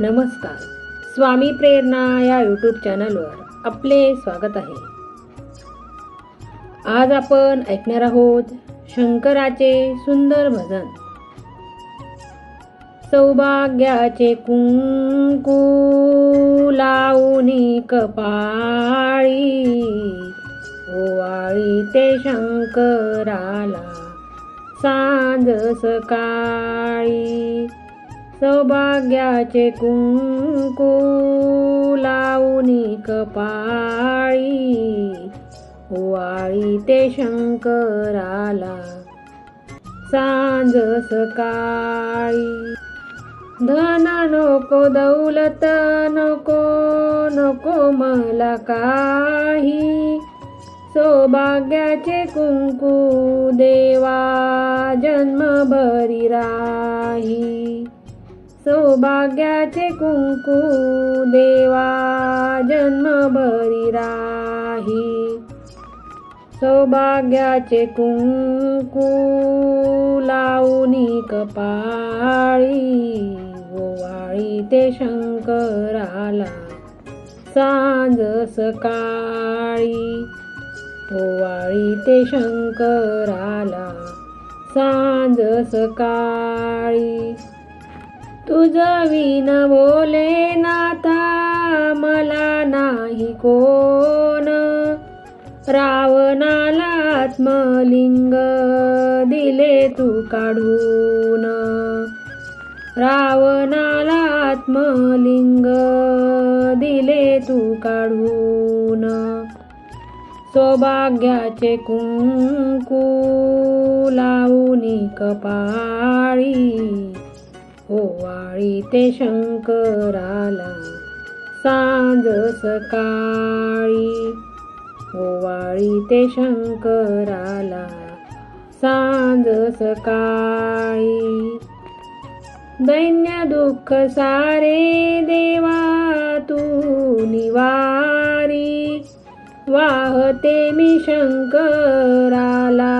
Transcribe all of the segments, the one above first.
नमस्कार. स्वामी प्रेरणा या यूट्यूब चॅनलवर आपले स्वागत आहे. आज आपण ऐकणार आहोत शंकराचे सुंदर भजन. सौभाग्याचे कुंकू लावणी कपाळी ओवाळी ते शंकराला सांज सकाळी. सौभाग्याचे कुंकू लावणी कपाळी वाळी ते शंकराला सांज सकाळी. धन नको दौलत नको नको मला काही. सौभाग्याचे कुंकू देवा जन्मभरी राही. सौभाग्याचे कुंकू देवा जन्मभरी राही. सौभाग्याचे कुंकू लावणी कपाळी ओवाळी ते शंकराला सांज सकाळी. ओवाळी ते शंकराला सांज सकाळी. तुझविन बोले नाथा मला नाही कोण. रावणाला आत्मलिंग दिले तू काढून. रावणाला आत्मलिंग दिले तू काढून. सौभाग्याचे कुंकू लावणी कपाळी ओवाळी ते शंकराला सांज सकाळी. ओवाळी ते शंकराला सांज सकाळी. दैन्य दुःख सारे देवा तू निवारी वाहते मी शंकराला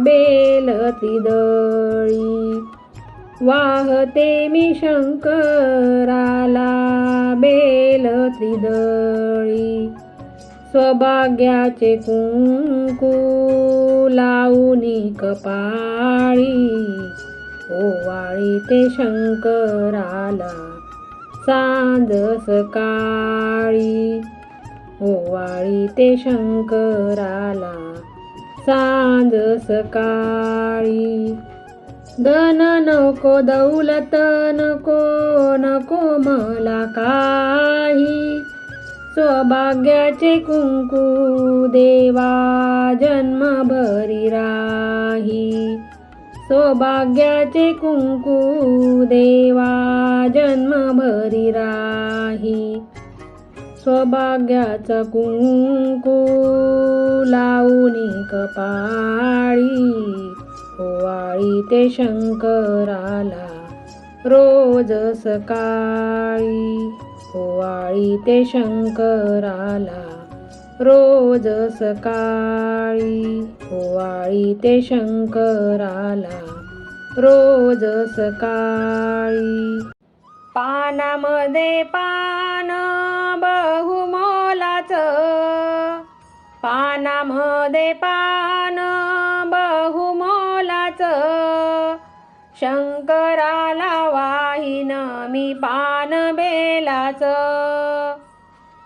बेल दळी वाहते मी शंकराला बेल त्रिदळी. स्वभाग्याचे कुंकू लावणी कपाळी ओवाळी ते शंकराला सांज सकाळी. ओवाळी ते शंकराला सांज सकाळी. धन नको दौलत नको नको मला काही. सौभाग्याचे कुंकू देवा जन्मभरी राही. सौभाग्याचे कुंकू देवा जन्मभरी राही. सौभाग्याचा कुंकू लावून कपाळी ओवाळी ते शंकराला रोज सकाळी. ओवाळी ते शंकराला रोज सकाळी. ओवाळी ते शंकराला रोज सकाळी. पानामध्ये पान बहुमोलाचं. पानामध्ये पान शंकराला वाहिन मी पान बेलाच.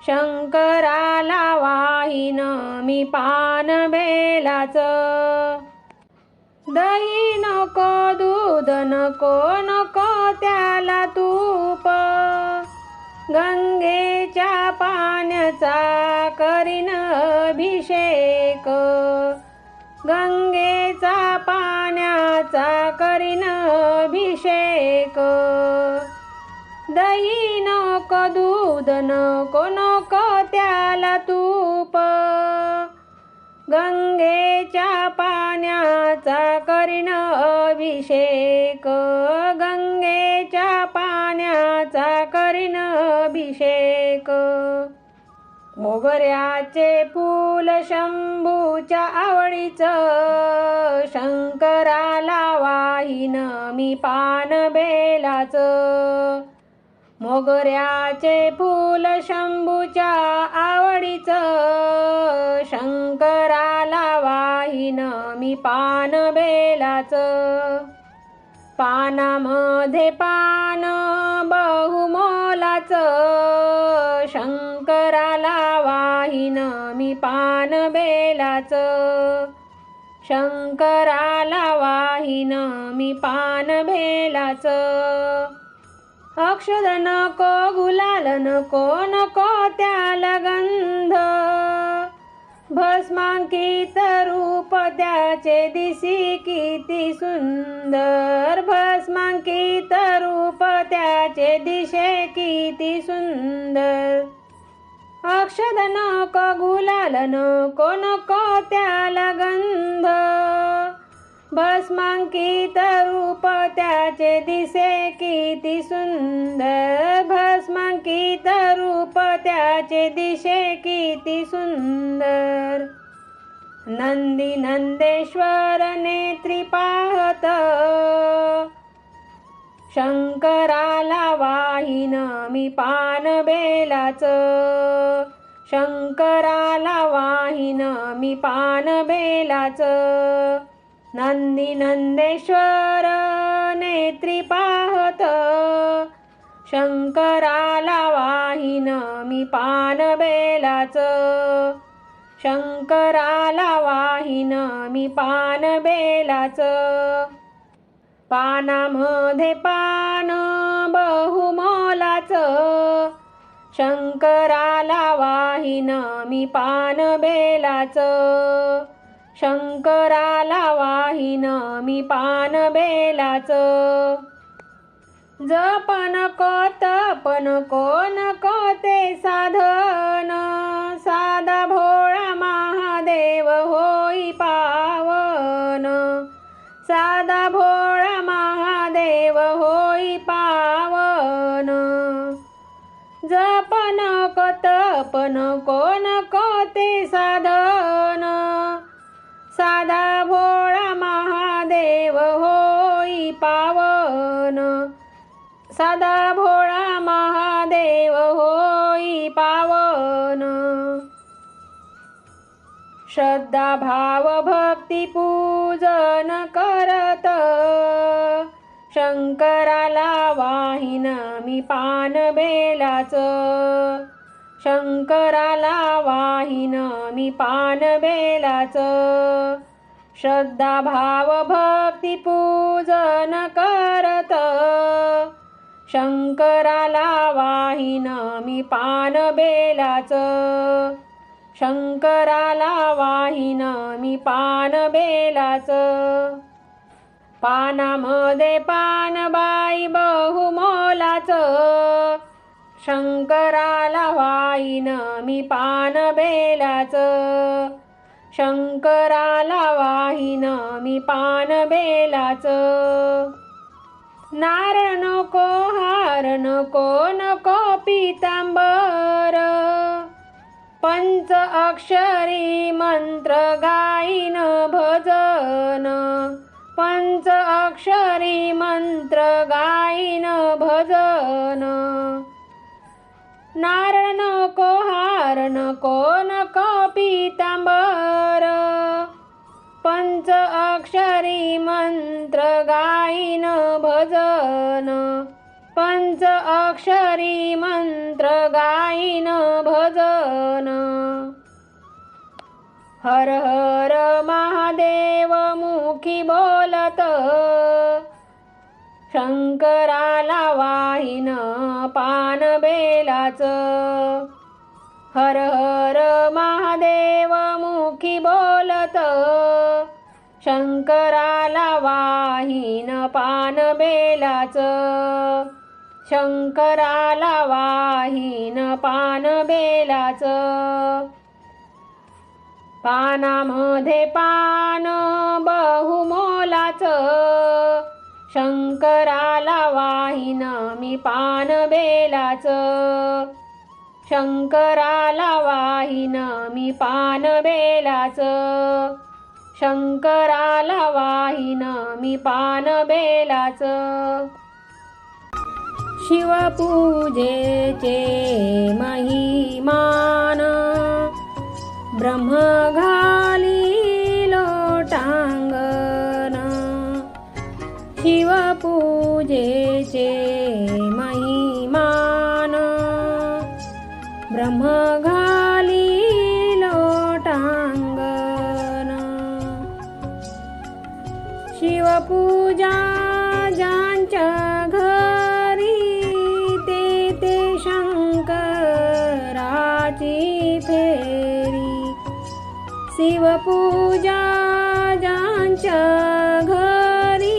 शंकराला वाहिन मी पान बेलाच. दही नको दूध नको नको त्याला तूप. गंगेच्या पाण्याचा करीन अभिषेक. गंगेचा पाण्याचा करीन अभिषेक. दही नको दूध नको नको त्याला तूप. गंगेच्या पाण्याचा करीन अभिषेक. गंगेच्या पाण्याचा करीन अभिषेक. मोगऱ्याचे फूल शंभूच्या आवडीचं शंकराला वाहिन मी पान बेलाचं. मोगऱ्याचे फूल शंभूच्या आवडीचं शंकराला वाहिन मी पान बेलाचं. पानामध्ये पान बहुमोलाचं शंकर पाहिन मी पान बेलाच. शंकराला वाहिन मी पान बेलाच. अक्षद नको गुलाल नको नको त्याला गंध. भस्मांकित रूप त्याचे दिसी किती सुंदर. भस्मांकित रूप त्याचे दिशे किती सुंदर. अक्षद नको गुलाल नको नको त्याला गंध? भस्मांकित रूप त्याचे दिसे किती सुंदर. भस्मांकित रूप त्याचे दिशे किती सुंदर. नंदी नंदेश्वर नेत्री पाहत शंकराला वाहिन मी पान बेलाच. शंकराला वाहिन मी पान बेलाच. नंदी नंदेश्वर नेत्री पाहत. शंकराला वाहिन मी पान बेलाच. शंकराला वाहिन मी पान बेलाचं. पानामध्ये पान बहुमोलाचं. शंकराला वाहिन मी पान बेलाचं. शंकराला वाहिन मी पान बेलाचं. जपन कोत पण कोण कोते साधन? पण कोण कोते साधन? साधा भोळा महादेव होई पावन. साधा भोळा महादेव होई पावन. श्रद्धा भाव भक्ती पूजन करत. शंकराला वाहिन मी पान बेलाचं. शंकराला वाहिन मी पान बेलाचं श्रद्धा भाव भक्ती पूजन करत. शंकराला वाहिन मी पान बेलाचं शंकराला वाहिन मी पान बेलाचं पानामध्ये पान बा शंकराला वाईन मी पान बेलाच. शंकराला वाहिन मी पान बेलाचं. नार नको हार नको नको पितांबर. पंच अक्षरी मंत्र गाईन भजन. पंच अक्षरी मंत्र गाईन भजन. नारळ नको हार नको नको पितांबर? पंच अक्षरी मंत्र गाईन भजन। पंच अक्षरी मंत्र गाईन भजन। हर हर महादेव मुखी बोलत शंकराला वाहिन पान बेलाच. हर हर महादेव मुखी बोलत. शंकराला वाहिन पान बेलाच. शंकराला वाहिन पान बेलाच. पानामध्ये पान बहुमो शंकराला वाहिन मी पान बेलाचं. शंकराला वाहिन मी पान बेलाचं. शंकराला वाहिन मी पान बेलाचं. शिवपूजेचे महिमान ब्रह्म ीरी शिवपूजा शङ्करी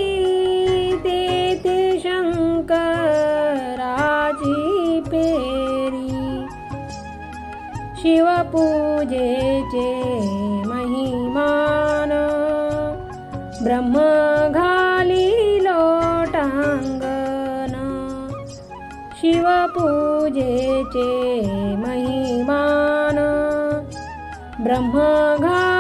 शिवपूजे महिमा ब्रह्मघाली लोटाङ्गना। शिवपूजे महि ब्रह्म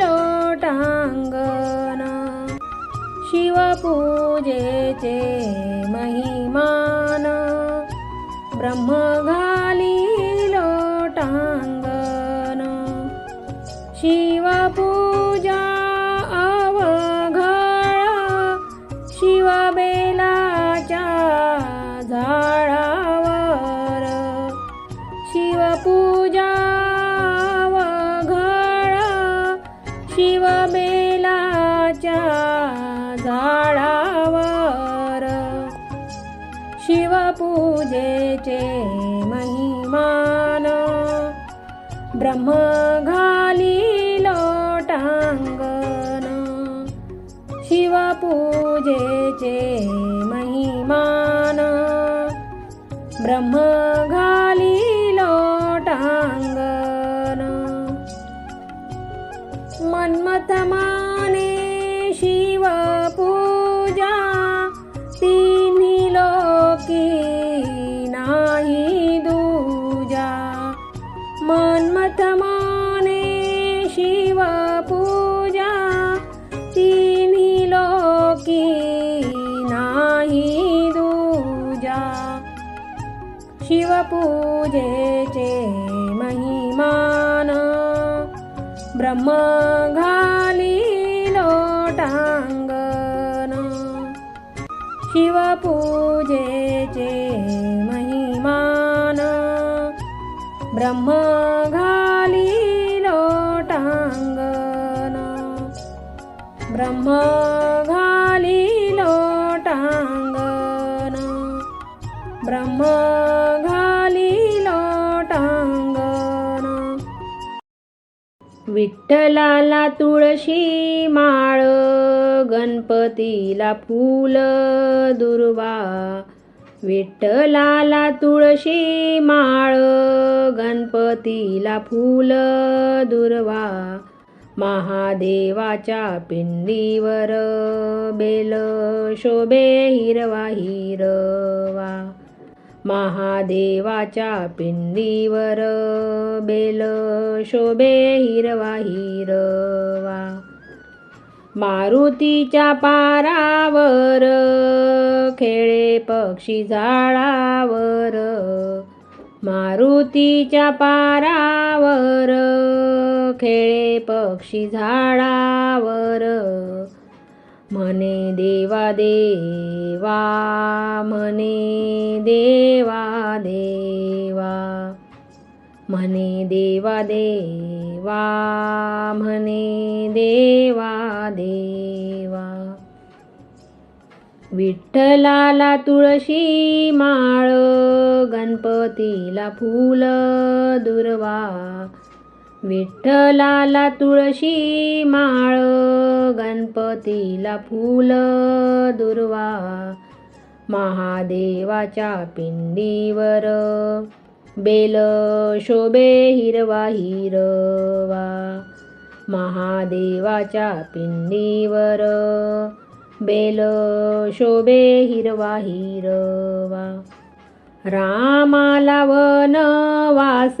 लोटांगण शिवपूजेचे महिमान। ब्रह्म शिवपूजे चे महिमान। ब्रह्मघाली चे महिमान। ब्रह्मघाली लोटाङ्ग पूजेचे महिमान. ब्रह्म घाली लोटांगण. शिवपूजेचे महिमान. ब्रह्म घाली लोटांगण. ब्रह्म विठ्ठलाला तुळशी माळ गणपतीला फूल दुर्वा. विठ्ठलाला तुळशी माळ गणपतीला फूल दुर्वा. महादेवाच्या पिंडीवर बेल शोभे हिरवा हिरवा. महादेवाच्या पिंडीवर बेल शोभे हिरवा हिरवा. मारुतीच्या पारावर खेळे पक्षी झाडावर. मारुतीच्या पारावर खेळे पक्षी झाडावर. म्हणे देवा देवा म्हणे देवा देवा म्हणे देवा देवा म्हणे देवा देवा. विठ्ठलाला तुळशी माळ गणपतीला फूल दुर्वा विठ्ठलाला तुळशी माळ गणपतीला फूल दुर्वा महादेवाच्या पिंडीवर बेल शोभे हिरवा हिरवा महादेवाच्या पिंडीवर बेल शोभे हिरवा हिरवा रामाला वनवास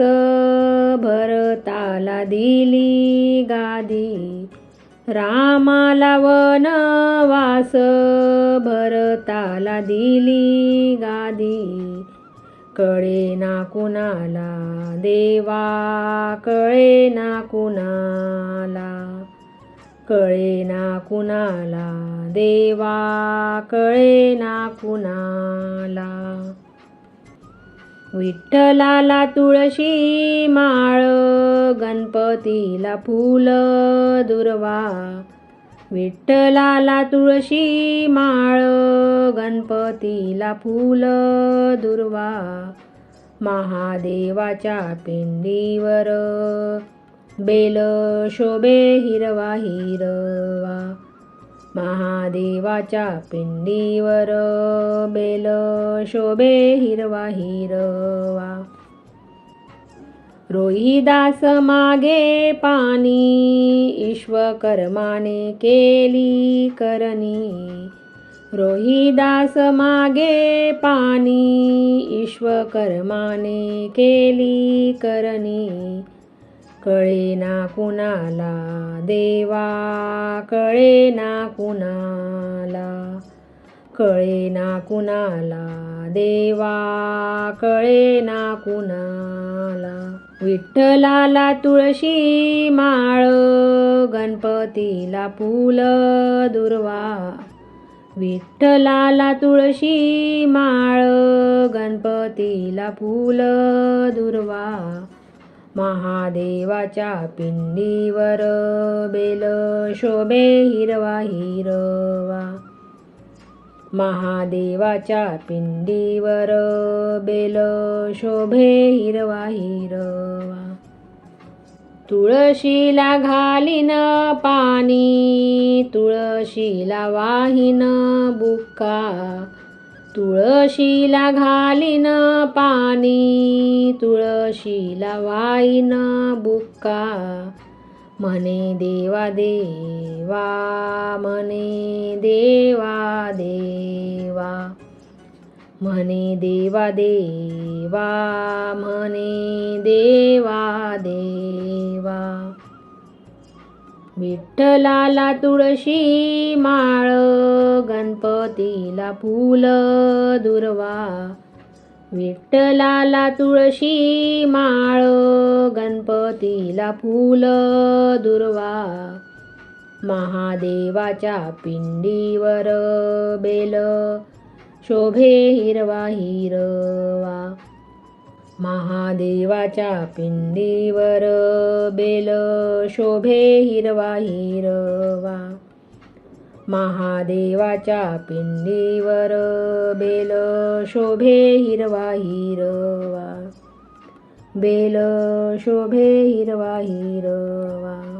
भरताला दिली गादी. रामाला वनवास भरताला दिली गादी. कळे ना कुणाला देवा कळे ना कुणाला. कळे ना कुणाला देवा कळे ना कुणाला. विठ्ठलाला तुळशी माळ गणपतीला फूल दुर्वा. विठ्ठलाला तुळशी माळ गणपतीला फूल दुर्वा. महादेवाच्या पिंडीवर बेल शोभे हिरवा हिरवा. महादेवाच्या पिंडीवर बेल शोभे हिरवा हिरवा. रोहिदास मागे पाणी ईश्वकर्माने केली करणी. रोहिदास मागे पाणी ईश्वकर्माने केली करणी. कळे ना कुणाला? देवा कळे ना कुणाला? कळे ना कुणाला? देवा कळे ना कुणाला? विठ्ठलाला तुळशी माळ गणपतीला फुल दुर्वा. विठ्ठलाला तुळशी माळ गणपतीला फुल दुर्वा. महादेवाच्या पिंडीवर बेल शोभे हिरवा हिरवा. महादेवाच्या पिंडीवर बेल शोभे हिरवा हिरवा. तुळशीला घालीन पाणी तुळशीला वाहीन बुक्का. तुळशीला घालीन पाणी तुळशीला वाईन बुक्का. म्हणे देवा देवा म्हणे देवा देवा. म्हणे देवा देवा म्हणे देवा देवा. विठ्ठलाला तुळशी माळ गणपतीला फूल दुर्वा. विठ्ठलाला तुळशी माळ गणपतीला फूल दुर्वा. महादेवाच्या पिंडीवर बेल शोभे हिरवा हिरवा. महादेवाच्या पिंडीवर बेल शोभे हिरवा हिरवा. महादेवाच्या पिंडीवर बेल शोभे हिरवा हिरवा. बेल शोभे हिरवा हिरवा.